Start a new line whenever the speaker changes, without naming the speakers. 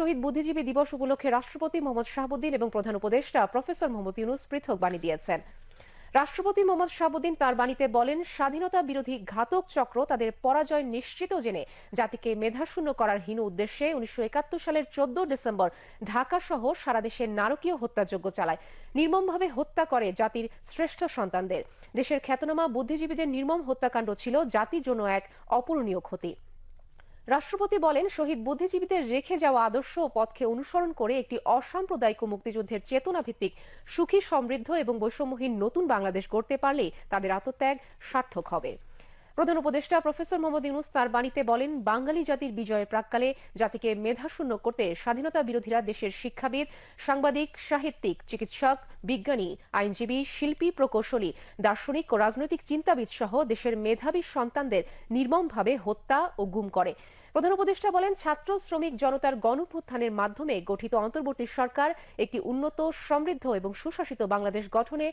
শহীদ বুদ্ধিজীবী দিবস উপলক্ষে রাষ্ট্রপতি মোহাম্মদ শাহাবুদ্দিন এবং প্রধান উপদেষ্টা প্রফেসর মোহাম্মদ ইউনুস পৃথক বাণী দিয়েছেন। রাষ্ট্রপতি মোহাম্মদ শাহাবুদ্দিন তার বাণীতে বলেন, স্বাধীনতা বিরোধী ঘাতক চক্র তাদের পরাজয় নিশ্চিত জেনে জাতিকে মেধাশূন্য করার হীন উদ্দেশ্যে উনিশশো একাত্তর সালের চোদ্দ ডিসেম্বর ঢাকা সহ সারা দেশে নারকীয় হত্যাযজ্ঞ চালায়। নির্মমভাবে হত্যা করে জাতির শ্রেষ্ঠ সন্তানদের। দেশের খ্যাতনামা বুদ্ধিজীবীদের নির্মম হত্যাকাণ্ড ছিল জাতির জন্য এক অপূরণীয় ক্ষতি। রাষ্ট্রপতি বলেন, শহীদ বুদ্ধিজীবীদের রেখে যাওয়া আদর্শ ও পথকে অনুসরণ করে একটি অসাম্প্রদায়িক মুক্তিযুদ্ধের চেতনা ভিত্তিক সুখী সমৃদ্ধ এবং বৈষম্যহীন নতুন বাংলাদেশ গড়তে পারলে তাদের আত্মত্যাগ সার্থক হবে। প্রধান উপদেষ্টা প্রফেসর মোহাম্মদ ইউনুস তার বাণীতে বলেন, বাঙালি জাতির বিজয়ের প্রাককালে জাতিকে মেধাশূন্য করতে স্বাধীনতা বিরোধীরা দেশের শিক্ষাবিদ, সাংবাদিক, সাহিত্যিক, চিকিৎসক, বিজ্ঞানী, আইনজীবী, শিল্পী, প্রকৌশলী, দার্শনিক ও রাজনৈতিক চিন্তাবিদ সহ দেশের মেধাবী সন্তানদের নির্মমভাবে হত্যা ও গুম করে। প্রধান উপদেষ্টা বলেন, ছাত্র শ্রমিক জনতার গণপুত্থানের মাধ্যমে গঠিত অন্তর্বর্তী সরকার একটি উন্নত, সমৃদ্ধ এবং সুশাসিত বাংলাদেশ গঠনে